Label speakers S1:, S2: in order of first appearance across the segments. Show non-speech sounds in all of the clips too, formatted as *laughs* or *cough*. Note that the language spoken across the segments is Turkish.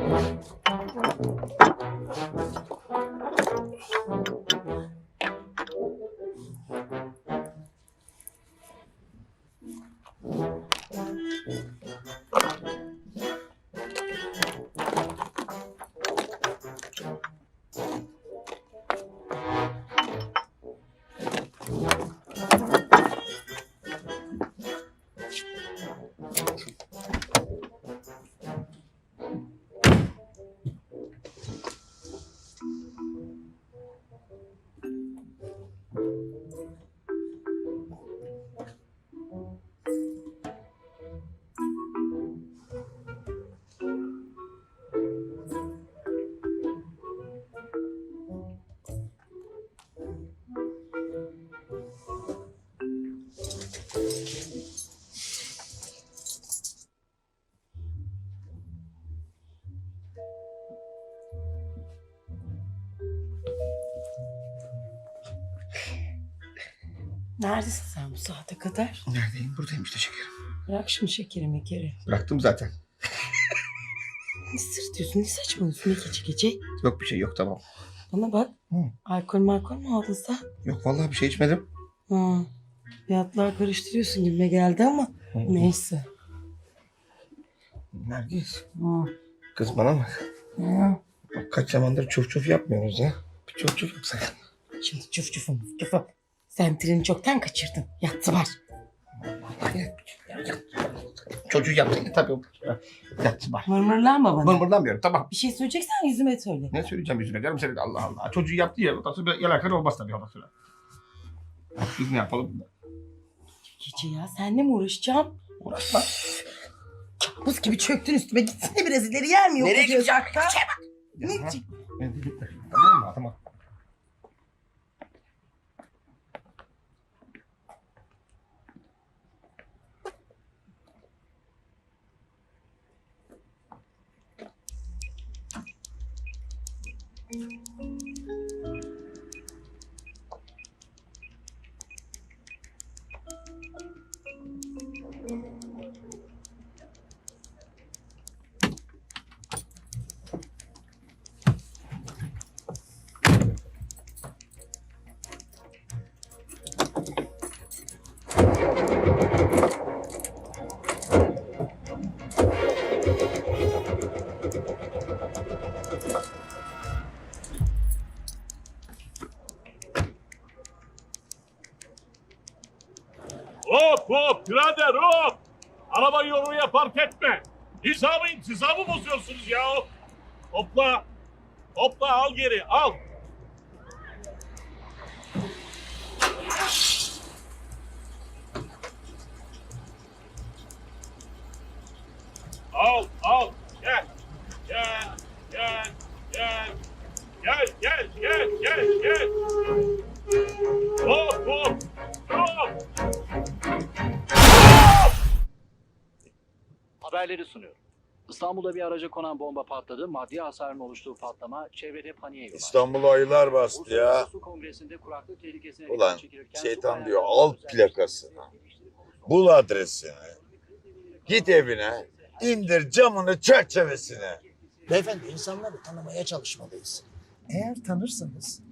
S1: Thank you. Neredesin sen bu saate kadar?
S2: Neredeyim? Buradayım işte şekerim.
S1: Bırak şimdi şekerimi geri.
S2: Bıraktım zaten.
S1: Ne sırtıyorsun? Ne saçmalıyorsun? Ne gece gece?
S2: Yok bir şey yok tamam.
S1: Bana bak.
S2: Hı.
S1: Alkol markol mu aldın sen?
S2: Yok vallahi bir şey içmedim.
S1: Ha. Fiyatlar karıştırıyorsun gibime geldi ama neyse.
S2: Nergis.
S1: Ha.
S2: Kız bana bak.
S1: Ha.
S2: Bak kaç zamandır çuf çuf yapmıyoruz ya. Bir çuf çuf yapsak.
S1: Şimdi çuf çufu muf çufu. Sen treni çoktan kaçırdın. Yatsı var.
S2: Çocuğu yaptın ya tabii. Yatsı var.
S1: Mırmırlanma bana.
S2: Mırmırlamıyorum tamam.
S1: Bir şey söyleyeceksen yüzüme söyle.
S2: Ne söyleyeceğim yüzüne canım senin Allah Allah. Çocuğu yaptı ya. Ondan sonra yalaklar olmaz tabii ondan sonra. Biz ne yapalım?
S1: Gece ya senle mi uğraşacağım?
S2: Uğraşma.
S1: Kabus gibi çöktün üstüme. Gitsene biraz ileri yer mi? Yok
S2: Nereye gidecek?
S1: Ne diyecek?
S2: Ben de gitme. Tamam mı? Tamam.
S3: Hop birader hop. Arabayı oraya park etme. Nizamı intizamı bozuyorsunuz ya. Hopla. Hopla al geri al. Al al gel. Gel gel gel. Gel gel gel gel gel. Hop
S4: Haberleri sunuyorum. İstanbul'da bir araca konan bomba patladı. Maddi hasarın oluştuğu patlama çevrede paniğe yol açtı.
S5: İstanbul'u ayılar bastı ya.
S4: Uluslararası Su Kongresi'nde kuraklık tehlikesine
S5: Ulan,
S4: dikkat çekilirken
S5: şeytan diyor, al plakasını. Bul adresini. Git evine. indir camını çerçevesine.
S6: Beyefendi insanları tanımaya çalışmalıyız. Eğer tanırsanız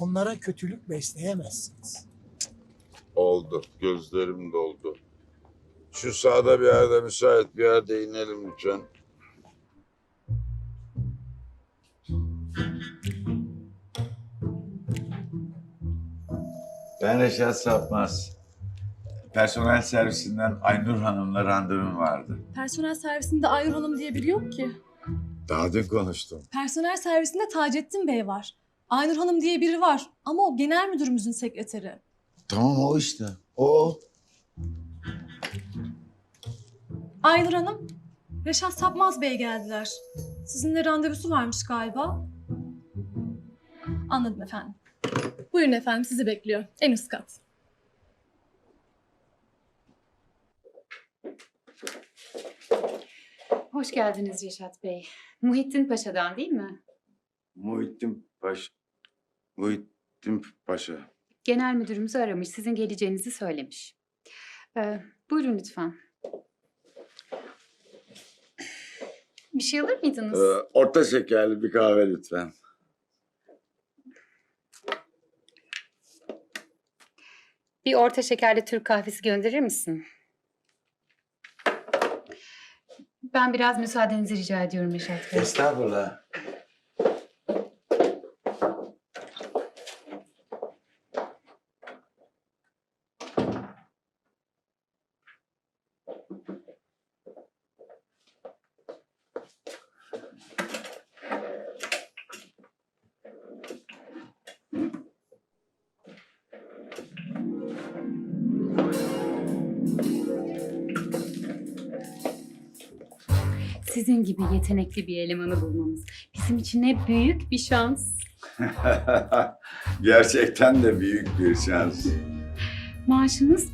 S6: onlara kötülük besleyemezsiniz.
S5: Oldu. Gözlerim doldu. Şu sağda bir yerde müsait bir yerde inelim lütfen.
S7: Ben Reşat Sapmaz. Personel servisinden Aynur Hanım'la randevum vardı.
S8: Personel servisinde Aynur Hanım diye biri yok ki.
S5: Daha dün konuştum.
S8: Personel servisinde Taceddin Bey var. Aynur Hanım diye biri var ama o genel müdürümüzün sekreteri.
S5: Tamam o işte. O.
S8: Aynur Hanım, Reşat Sapmaz Bey geldiler. Sizinle randevusu varmış galiba. Anladım efendim. Buyurun efendim sizi bekliyor. En üst kat.
S9: Hoş geldiniz Reşat Bey. Muhittin Paşa'dan değil mi?
S5: Muhittin Paşa. Muhittin Paşa.
S9: Genel müdürümüzü aramış, sizin geleceğinizi söylemiş. Ee, buyurun lütfen. Bir şey alır mıydınız?
S5: Ee, orta şekerli bir kahve lütfen.
S9: Bir orta şekerli Türk kahvesi gönderir misin? Ben biraz müsaadenizi rica ediyorum Reşat Bey.
S7: Estağfurullah.
S9: Sizin gibi yetenekli bir elemanı bulmamız bizim için ne büyük bir şans. *laughs*
S5: Gerçekten de büyük bir şans.
S9: Maaşınız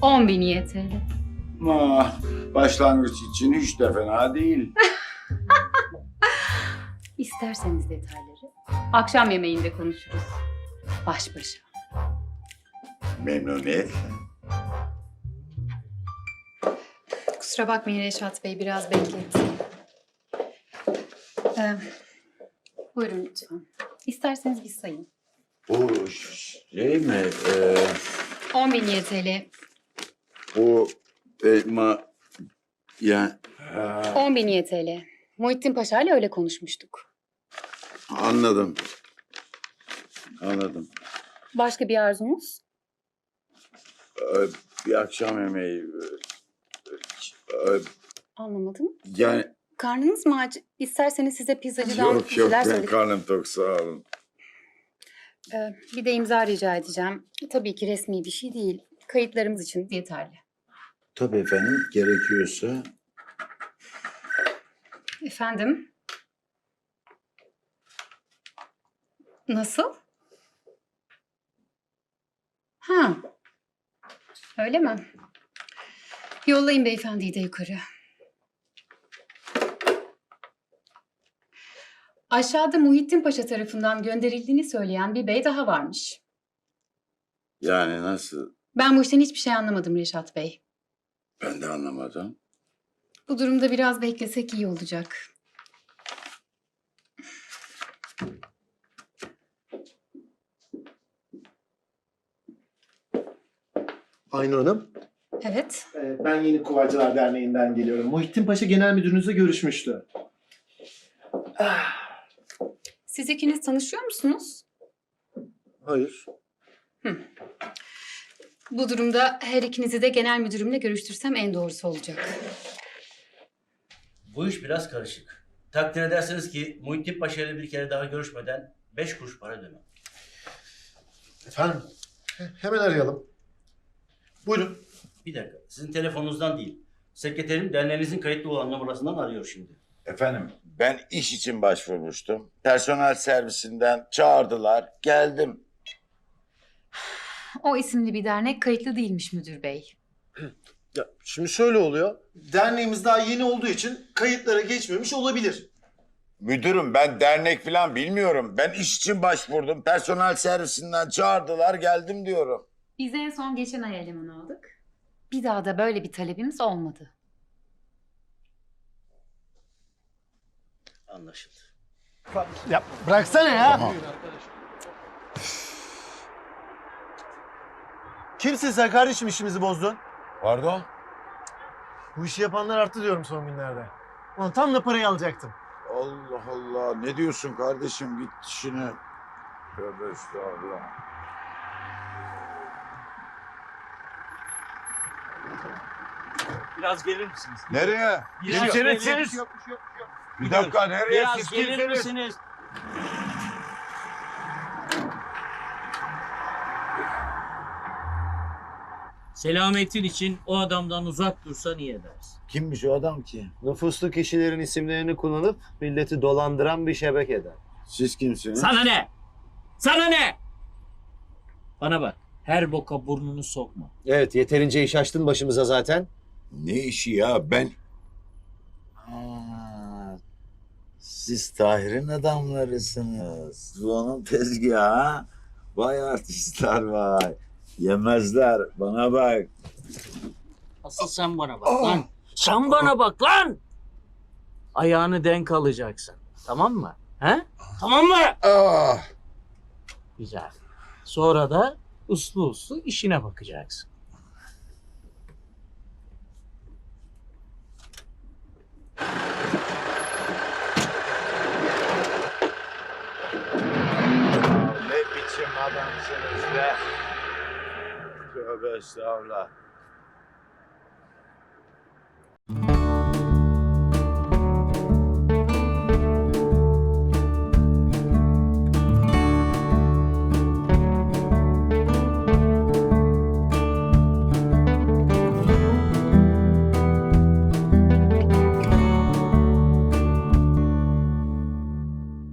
S9: 10 bin YTL.
S5: Ama başlangıç için hiç de fena değil. *laughs*
S9: İsterseniz detayları akşam yemeğinde konuşuruz. Baş başa.
S5: Memnuniyet.
S9: Kusura bakmayın Reşat Bey biraz beklettim. Ee, buyurun lütfen. İsterseniz bir sayın.
S5: Bu şey mi? Ee,
S9: 10 bin YTL.
S5: bu elma ya Ha,
S9: 10 bin YTL. Muhittin Paşa ile öyle konuşmuştuk.
S5: anladım. Anladım.
S9: Başka bir arzunuz?
S5: Ee, bir akşam yemeği. ee,
S9: Anlamadım.
S5: Yani
S9: Karnınız mı aç? İsterseniz size pizzacıdan bir
S5: yok yok
S9: şeyler
S5: ben
S9: söyleyeyim.
S5: karnım tok sağ olun.
S9: Ee, bir de imza rica edeceğim. Tabii ki resmi bir şey değil. Kayıtlarımız için yeterli.
S5: Tabii efendim gerekiyorsa.
S9: Efendim? Nasıl? Ha. Öyle mi? Yollayın beyefendiyi de yukarı. Aşağıda Muhittin Paşa tarafından gönderildiğini söyleyen bir bey daha varmış.
S5: Yani nasıl?
S9: Ben bu işten hiçbir şey anlamadım Reşat Bey.
S5: Ben de anlamadım.
S9: Bu durumda biraz beklesek iyi olacak.
S10: Aynur Hanım,
S9: Evet.
S10: e, ben Yeni Kuvacılar Derneği'nden geliyorum. Muhittin Paşa Genel Müdürünüzle görüşmüştü.
S9: Siz ikiniz tanışıyor musunuz?
S10: Hayır.
S9: Bu durumda her ikinizi de genel müdürümle görüştürsem en doğrusu olacak.
S11: Bu iş biraz karışık. Takdir edersiniz ki Muhittin Paşa ile bir kere daha görüşmeden beş kuruş para ödemem.
S10: Efendim, hemen arayalım. Buyurun.
S11: Bir dakika. Sizin telefonunuzdan değil. Sekreterim derneğinizin kayıtlı olan numarasından arıyor şimdi.
S5: Efendim ben iş için başvurmuştum. Personel servisinden çağırdılar. Geldim.
S9: O isimli bir dernek kayıtlı değilmiş müdür bey. *clears throat*
S10: Ya, şimdi şöyle oluyor. Derneğimiz daha yeni olduğu için kayıtlara geçmemiş olabilir.
S5: Müdürüm ben dernek falan bilmiyorum. Ben iş için başvurdum. Personel servisinden çağırdılar geldim diyorum.
S9: Biz en son geçen ay eleman aldık. Bir daha da böyle bir talebimiz olmadı.
S11: Anlaşıldı.
S10: Ya bıraksana ya. Kimsin sen kardeşim işimizi bozdun?
S5: Pardon?
S10: Bu işi yapanlar arttı diyorum son günlerde. Ulan tam da parayı alacaktım.
S5: Allah Allah ne diyorsun kardeşim git işine. Tövbe estağfurullah.
S3: Biraz gelir misiniz?
S5: Nereye?
S3: Biraz
S5: Kimsiniz? Bir dakika nereye?
S3: Biraz
S5: Siz
S3: gelir
S5: kimsiniz?
S3: misiniz?
S12: Selametin için o adamdan uzak dursan iyi edersin.
S5: Kimmiş o adam ki?
S10: Nüfuslu kişilerin isimlerini kullanıp milleti dolandıran bir şebekeden.
S5: Siz kimsiniz?
S12: Sana ne? Sana ne? Bana bak. Her boka burnunu sokma.
S10: Evet yeterince iş açtın başımıza zaten.
S5: Ne işi ya ben... Aa, siz Tahir'in adamlarısınız. Bu onun tezgahı. Vay artistler vay. Yemezler bana bak.
S12: Asıl sen bana bak lan. Sen bana bak lan! Ayağını denk alacaksın. Tamam mı? He? Tamam mı?
S2: Ah.
S12: Güzel. Sonra da uslu uslu işine bakacaksın.
S5: Adamsınız be? Tövbe estağfurullah.